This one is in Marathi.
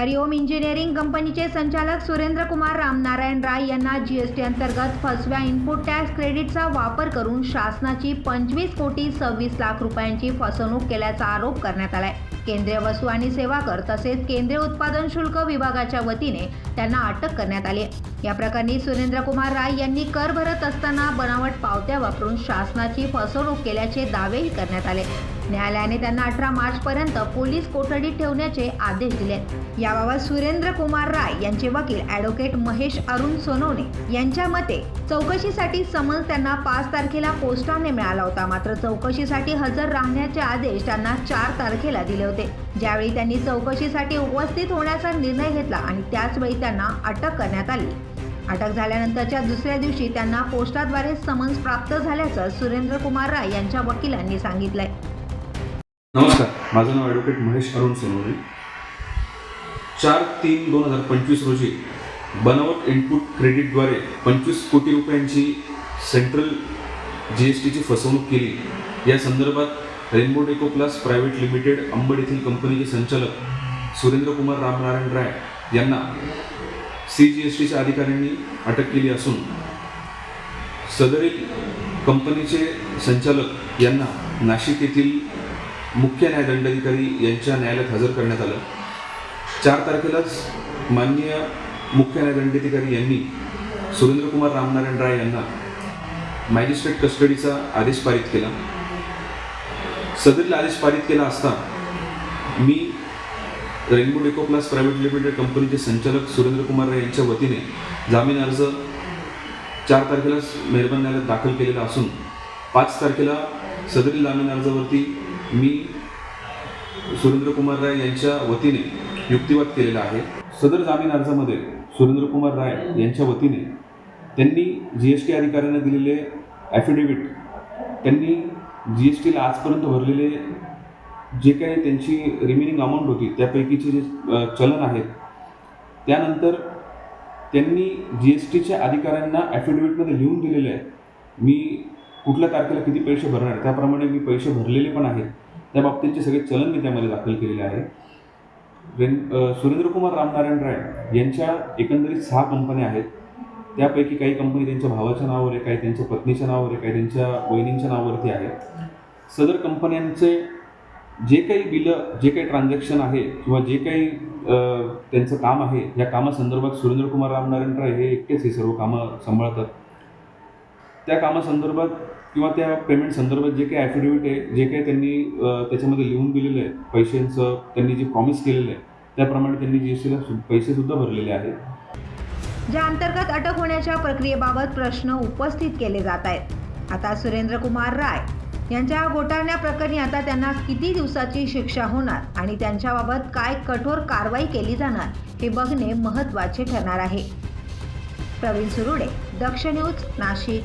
हरिओम इंजिनिअरिंग कंपनीचे संचालक सुरेंद्र कुमार रामनारायण राय यांना जीएसटी अंतर्गत फसव्या इनपुट टॅक्स क्रेडिटचा वापर करून शासनाची पंचवीस कोटी सव्वीस लाख रुपयांची फसवणूक केल्याचा आरोप करण्यात आलाय. केंद्रीय वस्तू आणि सेवा कर तसेच केंद्रीय उत्पादन शुल्क विभागाच्या वतीने त्यांना अटक करण्यात आली या प्रकरणी सुरेंद्र कुमार राय यांनी कर भरत असताना बनावट पावत्या वापरून शासनाची फसवणूक केल्याचे दावेही करण्यात आले. न्यायालयाने त्यांना अठरा मार्च पर्यंत पोलीस कोठडीत ठेवण्याचे आदेश दिले. याबाबत सुरेंद्र कुमार राय यांचे वकील ॲडव्होकेट महेश अरुण सोनवणे यांच्या मते चौकशीसाठी समन्स त्यांना पाच तारखेला पोस्टाने मिळाला होता. मात्र चौकशीसाठी हजर राहण्याचे आदेश त्यांना चार तारखेला दिले होते. ज्यावेळी त्यांनी चौकशीसाठी उपस्थित होण्याचा निर्णय घेतला आणि त्याचवेळी त्यांना अटक करण्यात आली. अटक झाल्यानंतरच्या दुसऱ्या दिवशी त्यांना पोस्टाद्वारे समन्स प्राप्त झाल्याचं सुरेंद्र कुमार राय यांच्या वकिलांनी सांगितलंय. नमस्कार माझं नाव ॲडव्होकेट महेश अरुण सोनवणे. चार तीन दोन हजार पंचवीस रोजी बनावट इनपुट क्रेडिटद्वारे पंचवीस कोटी रुपयांची सेंट्रल जी एस टीची फसवणूक केली. या संदर्भात Rainbow Deco Plus Private Limited Ambad येथील कंपनीचे संचालक सुरेंद्र कुमार रामनारायण राय यांना सी जी एस टीच्या अधिकाऱ्यांनी अटक केली असून सदरील कंपनीचे संचालक यांना नाशिक येथील मुख्य न्यायदंडाधिकारी यांच्या न्यायालयात हजर करण्यात आलं. चार तारखेलाच माननीय मुख्य न्यायदंडाधिकारी यांनी सुरेंद्रकुमार रामनारायण राय यांना मॅजिस्ट्रेट कस्टडीचा आदेश पारित केला. सदरील आदेश पारित केला असता मी Rainbow Deco Plus Private Limited कंपनीचे संचालक सुरेंद्रकुमार राय यांच्या वतीने जामीन अर्ज चार तारखेलाच मेहरबान न्यायालयात दाखल केलेला असून पाच तारखेला सदरील जामीन अर्जावरती मी सुरेंद्रकुमार राय यांच्या वतीने युक्तिवाद केलेला आहे. सदर जामीन अर्जामध्ये सुरेंद्रकुमार राय यांच्या वतीने त्यांनी जी एस टी अधिकाऱ्यांना दिलेले ॲफिडेविट त्यांनी जी एस टीला आजपर्यंत भरलेले जे काही त्यांची रिमेनिंग अमाऊंट होती त्यापैकीचे जे चलन आहेत त्यानंतर त्यांनी जी एस टीच्या अधिकाऱ्यांना ॲफिडेविटमध्ये लिहून दिलेलं आहे. मी कुठल्या तारखेला किती पैसे भरणार त्याप्रमाणे मी पैसे भरलेले पण आहेत. त्या बाबतीतचे सगळे चलन मी त्यामध्ये दाखल केलेले आहे रेन सुरेंद्रकुमार रामनारायण राय यांच्या एकंदरीत सहा कंपन्या आहेत. त्यापैकी काही कंपनी त्यांच्या भावाच्या नावावर आहे काही त्यांच्या पत्नीच्या नावावर आहे काही त्यांच्या वहिनींच्या नावावरती आहे सदर कंपन्यांचे जे काही बिलं जे काही ट्रान्झॅक्शन आहे किंवा जे काही त्यांचं काम आहे या कामासंदर्भात सुरेंद्रकुमार रामनारायण राय हे एकटेच हे सर्व कामं सांभाळतात. त्या कामासंदर्भात किंवा त्या पेमेंट संदर्भात जे काही ॲफिडेविट आहे जे काही त्यांनी त्याच्यामध्ये लिहून दिलेलं आहे पैशांचं त्यांनी जे प्रॉमिस केलेलं आहे त्याप्रमाणे त्यांनी जी एस टीला पैसेसुद्धा भरलेले आहेत. ज्या अंतर्गत अटक होण्याच्या प्रक्रियेबाबत प्रश्न उपस्थित केले जात आहेत. आता सुरेंद्र कुमार राय यांच्या घोटाळण्या प्रकरणी आता त्यांना किती दिवसाची शिक्षा होणार आणि त्यांच्याबाबत काय कठोर कारवाई केली जाणार हे बघणे महत्त्वाचे ठरणार आहे. प्रवीण सुरुडे दक्ष न्यूज नाशिक.